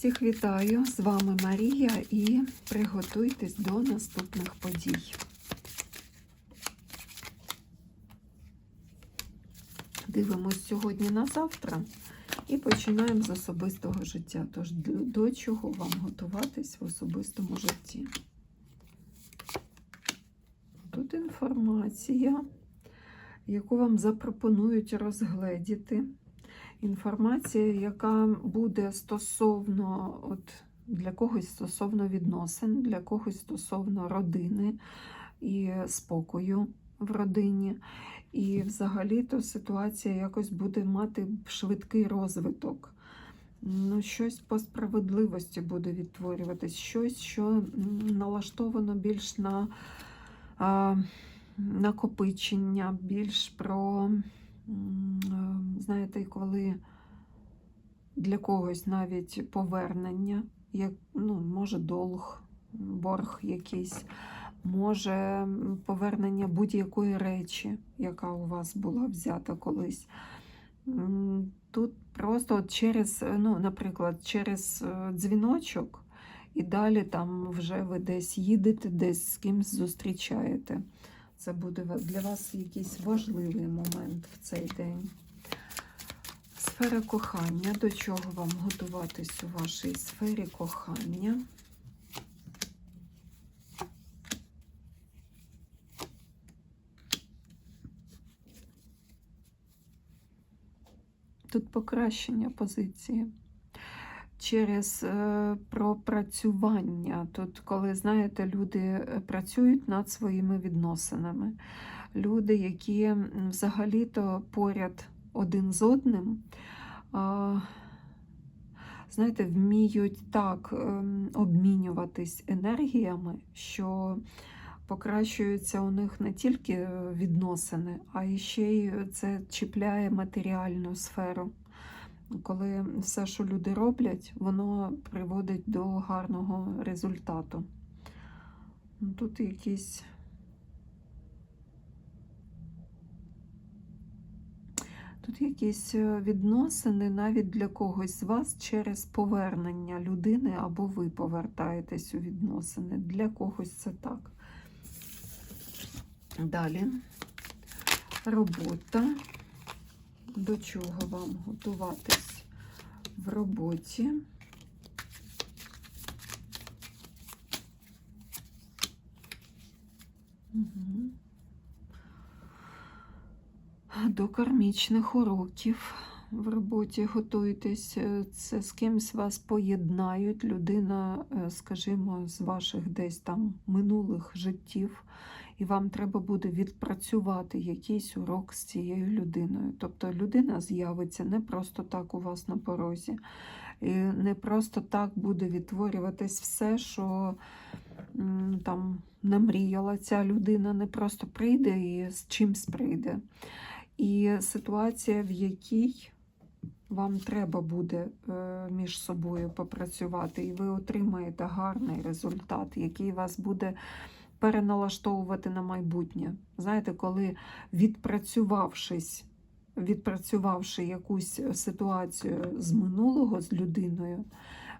Всіх вітаю! З вами Марія і приготуйтесь до наступних подій. Дивимось сьогодні на завтра і починаємо з особистого життя. Тож до, чого вам готуватись в особистому житті? Тут інформація, яку вам запропонують розгледіти інформація, яка буде стосовно от, для когось стосовно відносин, для когось стосовно родини і спокою в родині. І взагалі-то ситуація якось буде мати швидкий розвиток. Ну, Щось по справедливості буде відтворюватись, щось, що налаштовано більш на а, накопичення, більш про знаєте, коли для когось навіть повернення, як, ну, може долг, борг якийсь, може повернення будь-якої речі, яка у вас була взята колись. Тут просто от через, е, ну, наприклад, через е, дзвіночок, і далі там вже ви десь їдете, десь з кимсь зустрічаєте. Це буде для вас якийсь важливий момент в цей день. Сфера кохання. До чого вам готуватись у вашій сфері кохання? Тут покращення позиції. Через е, пропрацювання. Тут, коли, знаєте, люди е, працюють над своїми відносинами. Люди, які взагалі-то поряд один з одним, знаєте, вміють так ем, обмінюватись енергіями, що покращуються у них не тільки е, відносини, а ще й це чіпляє матеріальну сферу коли все, що люди роблять, воно приводить до гарного результату. Ну, Тут якісь. Тут якісь е, відносини навіть для когось з вас через повернення людини, або ви повертаєтесь у відносини. Для когось це так. Далі. Робота до чого вам готуватись в роботі. До кармічних уроків в роботі готуйтесь. Це з кимсь вас поєднають. Людина, е, скажімо, з ваших десь там минулих життів і вам треба буде відпрацювати якийсь урок з цією людиною. Тобто людина з'явиться не просто так у вас на порозі, і не просто так буде відтворюватись все, що там намріяла ця людина, не просто прийде і з чимсь прийде. І ситуація, в якій вам треба буде е, між собою попрацювати, і ви отримаєте гарний результат, який вас буде переналаштовувати на майбутнє. Знаєте, коли відпрацювавшись, відпрацювавши якусь ситуацію з минулого з людиною,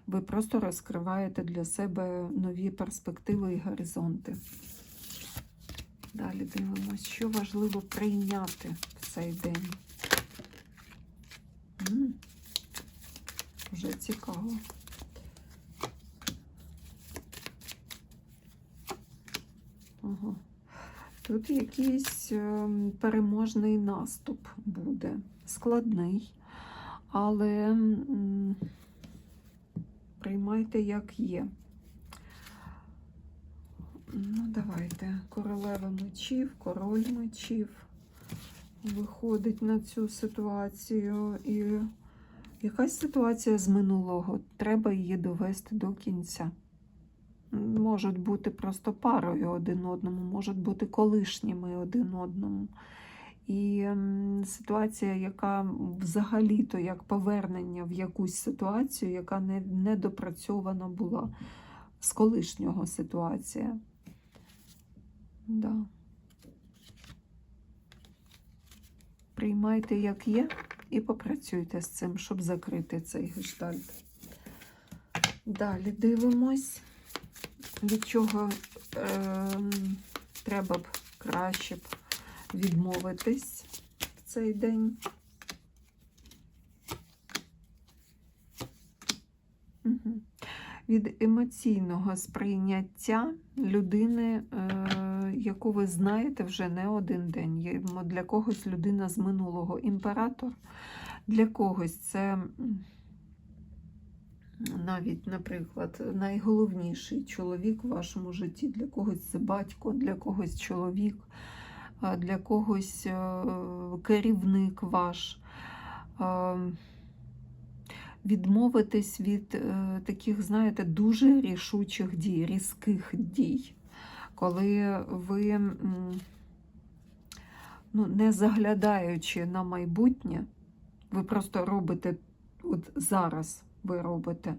ви просто розкриваєте для себе нові перспективи і горизонти. Далі дивимося, що важливо прийняти в цей день. Вже цікаво. Ага. Тут якийсь ем, переможний наступ буде. Складний, але приймайте, як є. Ну, давайте. Королева мечів, король мечів виходить на цю ситуацію. І якась ситуація з минулого. Треба її довести до кінця можуть бути просто парою один одному, можуть бути колишніми один одному. І ситуація, яка взагалі-то як повернення в якусь ситуацію, яка не, не допрацьована була з колишнього ситуація. Да. Приймайте, як є, і попрацюйте з цим, щоб закрити цей гештальт. Далі дивимось, від чого е, треба б краще б відмовитись в цей день. Мгм. Від емоційного сприйняття людини, е, яку ви знаєте вже не один день. Для когось людина з минулого імператор, для когось це навіть, наприклад, найголовніший чоловік в вашому житті, для когось це батько, для когось чоловік, для когось е, керівник ваш. Відмовитись від е, таких, знаєте, дуже рішучих дій, різких дій, коли ви, ну, не заглядаючи на майбутнє, ви просто робите от зараз ви робите.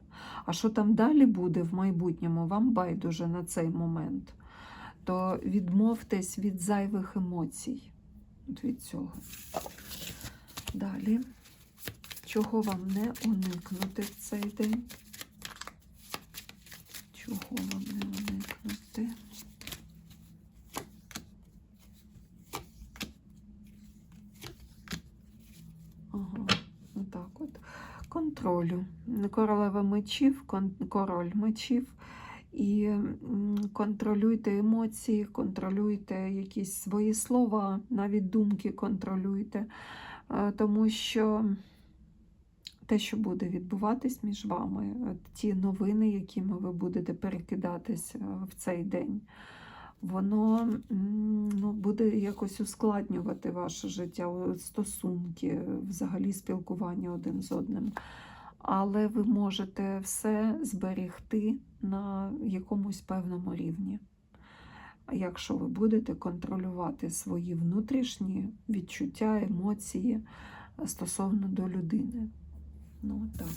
А що там далі буде в майбутньому, вам байдуже на цей момент. То відмовтесь від зайвих емоцій. От від цього. Далі. Чого вам не уникнути в цей день? Чого вам не уникнути? Ага, отак от. Контролю. Королева мечів, король мечів. І контролюйте емоції, контролюйте якісь свої слова, навіть думки контролюйте. Е, Тому що те, що буде відбуватись між вами, е, ті новини, якими ви будете перекидатися в цей день, воно ну, буде якось ускладнювати ваше життя, стосунки, взагалі спілкування один з одним. Але ви можете все зберегти на якомусь певному рівні. Якщо ви будете контролювати свої внутрішні відчуття, емоції е, стосовно до людини. Ну, так.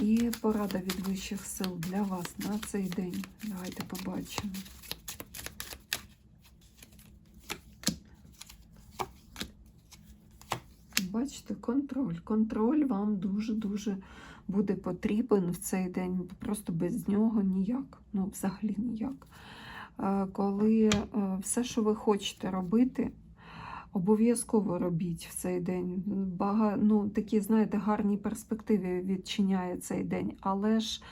І порада від вищих сил для вас на цей день. Давайте побачимо. Бачите, контроль. Контроль вам дуже-дуже буде потрібен в цей день. Просто без нього ніяк. Ну, взагалі ніяк. Е, Коли е, все, що ви хочете робити, Обов'язково робіть в цей день. Бага, ну, такі, знаєте, гарні перспективи відчиняє цей день, але ж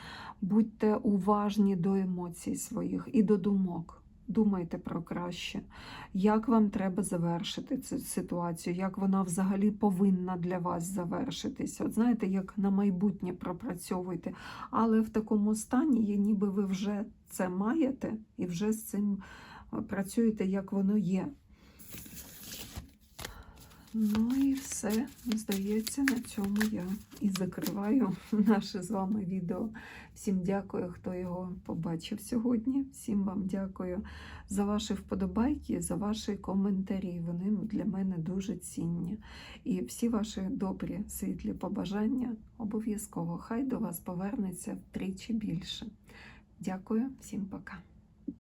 будьте уважні до емоцій своїх і до думок. Думайте про краще, як вам треба завершити цю ситуацію, як вона взагалі повинна для вас завершитися. От знаєте, як на майбутнє пропрацьовуйте, але в такому стані, є, ніби ви вже це маєте і вже з цим е, працюєте, як воно є. Ну і все, здається, на цьому я і закриваю наше з вами відео. Всім дякую, хто його побачив сьогодні. Всім вам дякую за ваші вподобайки, за ваші коментарі. Вони для мене дуже цінні. І всі ваші добрі, світлі побажання обов'язково. Хай до вас повернеться втричі більше. Дякую, всім пока.